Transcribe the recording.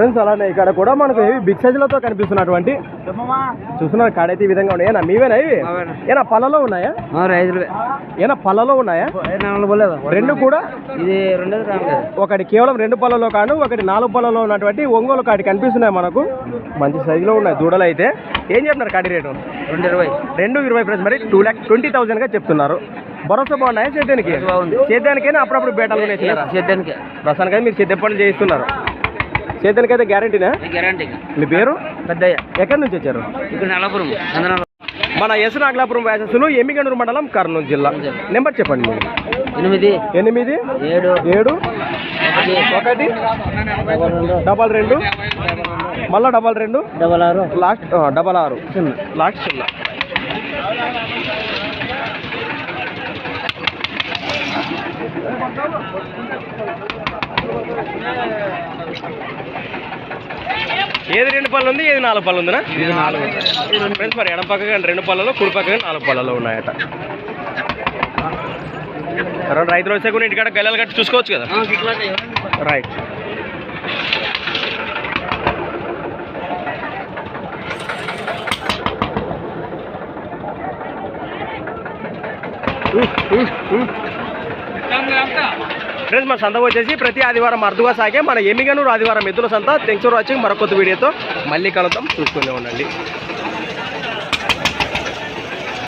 Friends అలానే ఇక్కడ కూడా మనకు హెవీ బిగ్ సైజులతో కనిపిస్తున్నటువంటి చూస్తున్నారు కాడైతే ఈ విధంగా ఉన్నాయి? ఏనా మీవేనా ఇవి. ఏనా పళ్ళలో ఉన్నాయా? ఏనా పళ్ళలో ఉన్నాయా? రెండు కూడా? ఇది ఒకటి కేవలం రెండు పళ్ళలో కాను ఒకటి నాలుగు పళ్ళలో ఉన్నటువంటి ఒంగోలు కాడి కనిపిస్తున్నాయి మనకు. మంచి సైజులో ఉన్నాయి దూడలు అయితే. ఏం చెప్తున్నారు కాడి రేటు? రెండు ఇరవై. రెండు ఇరవై ప్రైస్ మరి టూ ల్యాక్ ట్వంటీ థౌసండ్గా చెప్తున్నారు. భరోసా బాగున్నాయా సేద్యానికి. సేద్యానికైనా అప్పుడప్పుడు బేటాలు ప్రస్తుతానికైతే మీరు సేద్య పనులు చేయిస్తున్నారు. సేద్యానికి అయితే గ్యారంటీనా గ్యారంటీ మీ పేరు? పెద్దయ్య. ఎక్కడి నుంచి వచ్చారు? ఇక్కడ మన ఎస్ నాగలాపురం వ్యాసస్సులు ఎమ్మిగనూరు మండలం కర్నూలు జిల్లా. నెంబర్ చెప్పండి మీరు. ఎనిమిది. ఎనిమిది. ఏడు. ఏడు. ఒకటి. డబల్ రెండు. మళ్ళా డబల్ రెండు. డబల్ ఆరు. లాస్ట్ డబల్ ఆరు. లాస్ట్ సున్నా. ఏది రెండు పళ్ళు ఉంది ఏది నాలుగు పళ్ళు ఉందినా ఇది నాలుగు ఫ్రెండ్స్ మరి ఎడం పక్కగా రెండు పళ్ళలో కుడి పక్కగా నాలుగు పళ్ళలో ఉన్నాయట. తర్వాత రైతులు వస్తే కూడా ఇంటికాడ గల్లలు కట్టి చూసుకోవచ్చు కదా? రైట్ ఫ్రెండ్స్ మన సంత వచ్చేసి ప్రతి ఆదివారం అరుదుగా సాగే మన ఎమ్మిగనూరు ఆదివారం ఎద్దుల సంత. తెంచూరు వచ్చి మరొక వీడియోతో మళ్ళీ కలుద్దాం. చూసుకునే ఉండండి.